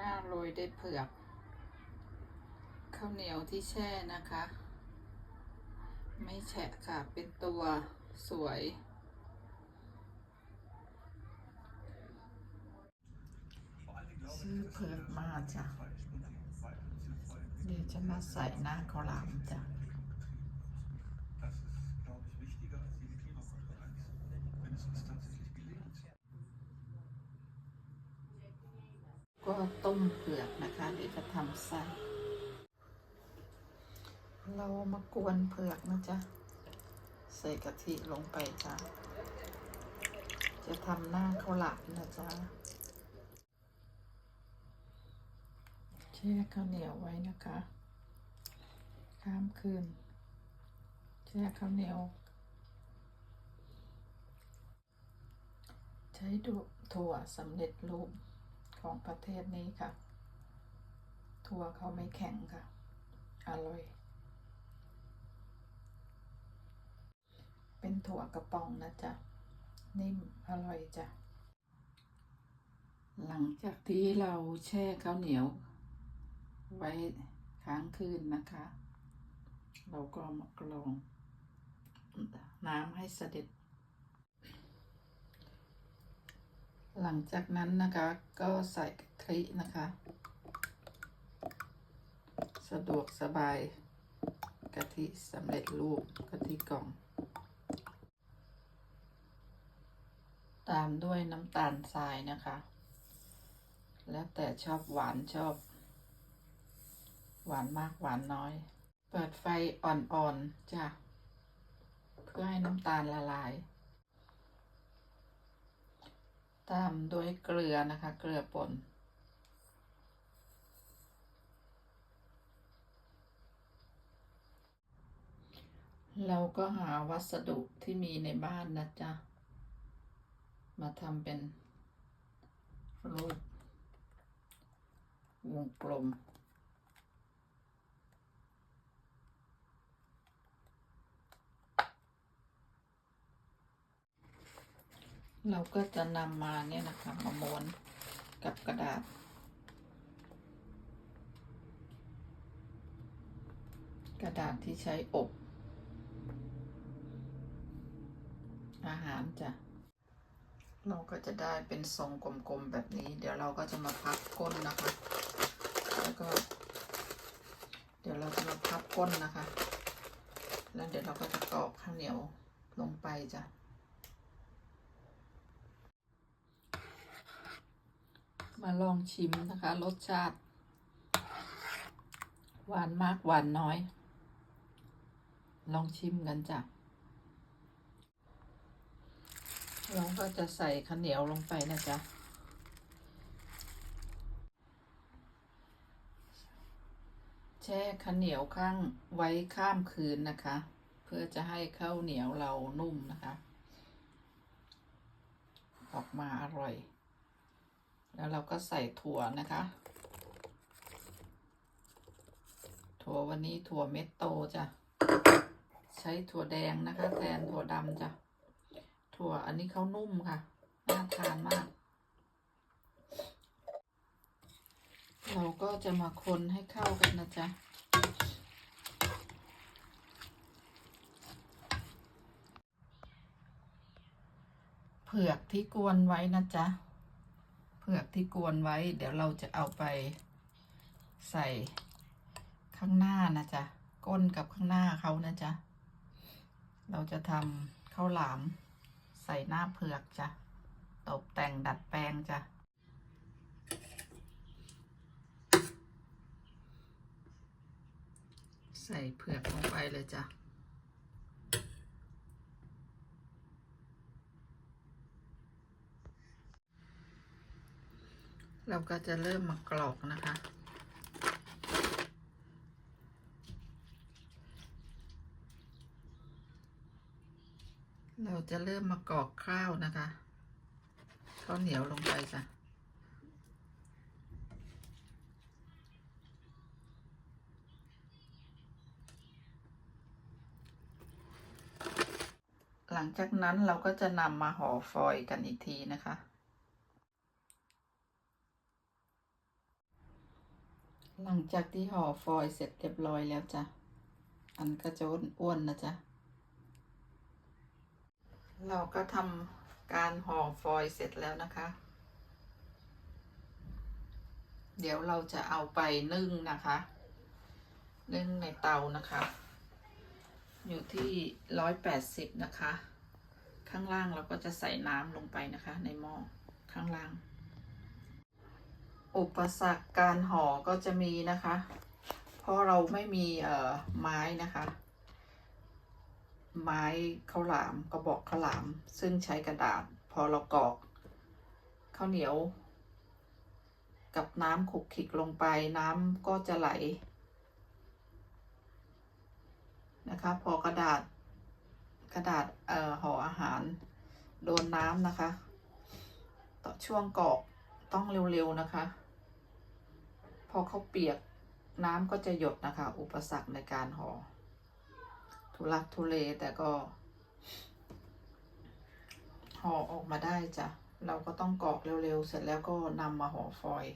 หน้าโรยด้วยเผือกข้าวเหนียวที่แช่นะคะ ไม่แฉะค่ะ เป็นตัวสวย ซื้อเผือกมาจ้ะเดี๋ยวจะมาใส่หน้าข้าวหลามจ้ะ ก็ต้มเผือกนะคะเดี๋ยวจะทำไส้เรามากวนเผือกนะจ๊ะ ใส่กะทิลงไปจ้ะ จะทำหน้าข้าวหลามนะจ๊ะแช่ข้าวเหนียวไว้นะคะข้ามคืนแช่ข้าวเหนียว ใช้ดูถั่วสำเร็จรูป ของประเทศนี้ค่ะ ถั่วเขาไม่แข็งค่ะ อร่อย เป็นถั่วกระป๋องนะจ๊ะ นิ่มอร่อยจ้ะ หลังจากที่เราแช่ข้าวเหนียว ไว้ค้างคืนนะคะ เราก็มากรองน้ำให้เสด็จ หลังจากนั้นนะคะก็ใส่กะทินะคะ สะดวกสบายกะทิสำเร็จรูปกะทิกล่อง ตามด้วยน้ำตาลทรายนะคะ แล้วแต่ชอบหวานชอบ หวานมากหวานน้อย เปิดไฟอ่อนๆจ้ะเพื่อให้น้ำตาลละลาย ตามด้วยเกลือนะคะ เกลือป่นเราก็หาวัสดุที่มีในบ้านนะจ๊ะ มาทำเป็นรูปวงกลม เราก็จะนำมาเนี่ยนะคะมาม้วนกับกระดาษ กระดาษที่ใช้อบ อาหารจ้ะเราก็จะได้เป็นทรงกลมๆแบบนี้ เดี๋ยวเราก็จะมาพับก้นนะคะ แล้วก็ เดี๋ยวเราจะมาพับก้นนะคะ แล้วเดี๋ยวเราก็จะกรอกข้าวเหนียวลงไปจ้ะ มาลองชิมนะคะ รสชาติ หวานมากหวานน้อย ลองชิมกันจ้ะเราก็จะใส่ข้าวเหนียวลงไปนะจ๊ะแช่ข้าวเหนียวข้างไว้ข้ามคืนนะคะ เพื่อจะให้ข้าวเหนียวเรานุ่มนะคะ ออกมาอร่อย แล้วเราก็ใส่ถั่วนะคะ ถั่ววันนี้ถั่วเม็ดโตจ้ะ ใช้ถั่วแดงนะคะ แทนถั่วดำจ้ะ ถั่วอันนี้เขานุ่มค่ะ น่าทานมาก เราก็จะมาคนให้เข้ากันนะจ๊ะเผือกที่กวนไว้นะจ๊ะ ผือกที่กวนไว้ เดี๋ยวเราจะเอาไปใส่ข้างหน้านะจ๊ะ ก้นกับข้างหน้าเขานะจ๊ะ เราจะทำข้าวหลาม ใส่หน้าเผือกจ้ะ ตกแต่งดัดแปลงจ้ะใส่เผือกลงไปเลยจ้ะ เราก็จะเริ่มมากรอกนะคะ เราจะเริ่มมากรอกข้าวนะคะข้าวเหนียวลงไปจ้ะหลังจากนั้นเราก็จะนำมาห่อฟอยล์กันอีกทีนะคะ หลังจากที่ห่อฟอยล์เสร็จเรียบร้อยแล้วจ้ะ อันก็จะอ้วนๆนะจ๊ะ เราก็ทำการห่อฟอยล์เสร็จแล้วนะคะ เดี๋ยวเราจะเอาไปนึ่งนะคะ นึ่งในเตานะคะ อยู่ที่ร้อยแปดสิบนะคะ ข้างล่างเราก็จะใส่น้ำลงไปนะคะ ในหม้อข้างล่าง อุปสรรคการห่อก็จะมีนะคะ เพราะเราไม่มีเอ่อไม้นะคะ ไม้ข้าวหลามกระบอกข้าวหลาม ซึ่งใช้กระดาษ พอเรากรอกข้าวเหนียว กับน้ำขุกขิกลงไปน้ำก็จะไหล นะคะ พอกระดาษกระดาษเอ่อห่ออาหาร โดนน้ำนะคะ ต่อช่วงกรอก ต้องเร็วๆนะคะ พอเขาเปียกน้ำก็จะหยดนะคะ อุปสรรคในการห่อทุลักทุเลแต่ก็ห่อออกมาได้จ้ะ เราก็ต้องกรอกเร็วๆ เสร็จแล้วก็นำมาห่อฟอยล์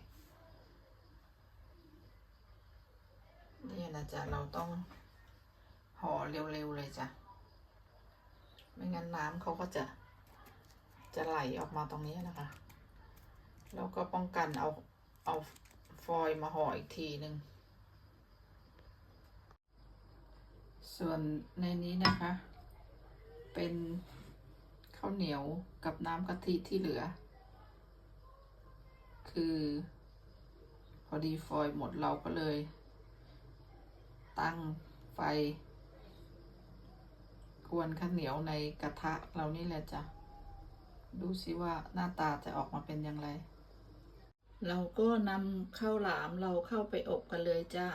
นี่นะจ๊ะ เราต้องห่อเร็วๆเลยจ้ะ ไม่งั้นน้ำเขาก็จะจะไหลออกมาตรงนี้นะคะ แล้วก็ป้องกันเอาเอาฟอยล์มาห่ออีกทีหนึ่ง ส่วนในนี้นะคะ เป็นข้าวเหนียวกับน้ำกะทิที่เหลือ คือพอดีฟอยล์หมดเราก็เลย ตั้งไฟกวนข้าวเหนียวในกระทะเรานี่แหละจ้ะ ดูสิว่าหน้าตาจะออกมาเป็นอย่างไร เราก็นำข้าวหลามเราเข้าไปอบกันเลยจ้า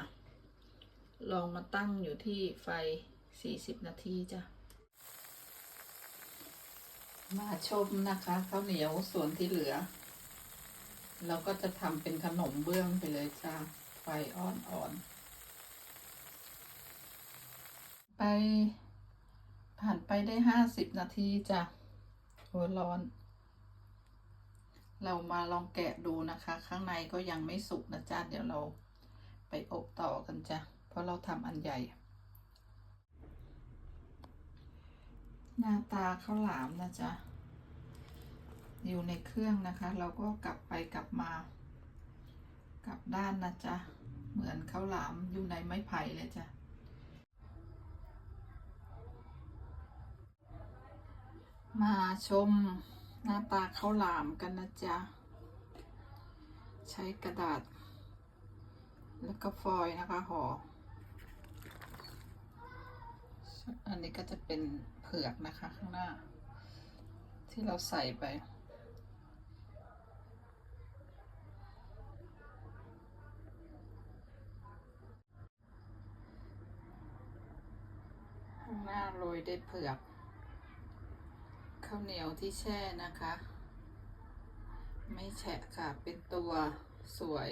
ลองมาตั้งอยู่ที่ไฟ 40 นาทีจ้ะมาชมนะคะข้าวเหนียวส่วนที่เหลือ เราก็จะทำเป็นขนมเบื้องไปเลยจ้า ไฟอ่อนๆ ไปผ่านไปได้ 50 นาทีจ้ะโอ้ร้อน เรามาลองแกะดูนะคะ ข้างในก็ยังไม่สุกนะจ๊ะเดี๋ยวเราไปอบต่อกันจ้ะเพราะเราทำอันใหญ่ หน้าตาข้าวหลามนะจ๊ะอยู่ในเครื่องนะคะ เราก็กลับไปกลับมา กลับด้านนะจ๊ะเหมือนข้าวหลามอยู่ในไม้ไผ่เลยจ้ะมาชม หน้าตาข้าวหลามกันนะจ๊ะ ใช้กระดาษ แล้วก็ฟอยนะคะห่ออันนี้ก็จะเป็นเผือกนะคะข้างหน้า ที่เราใส่ไปข้างหน้าโรยด้วยเผือก ข้าวเหนียวที่แช่นะคะ ไม่แฉะค่ะ เป็นตัวสวย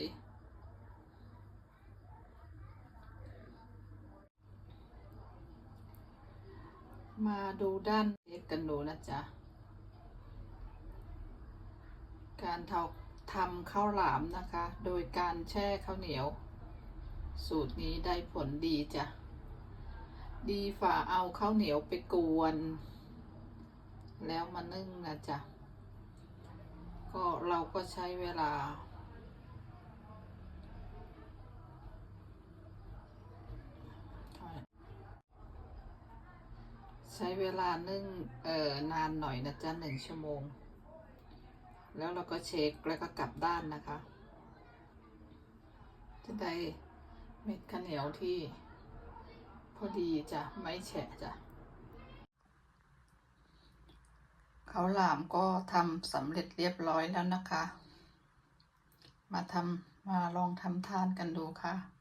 มาดูด้านเล็กกันดูนะจ๊ะ การทำทำข้าวหลามนะคะ โดยการแช่ข้าวเหนียว สูตรนี้ได้ผลดีจ้ะ ดีฝ่าเอาข้าวเหนียวไปกวน แล้วมานึ่งนะจ๊ะ ก็เราก็ใช้เวลา ใช้เวลานึ่งเอ่อนานหน่อยนะจ๊ะหนึ่งชั่วโมง แล้วเราก็เช็คแล้วก็กลับด้านนะคะจะได้เม็ดข้าวเหนียวที่พอดีจ้ะ ไม่แฉะจ้ะ เขาวหลามก็ทำสำเร็จเรียบร้อยแล้วนะคะ มาทำมาลองทำทานกันดูค่ะ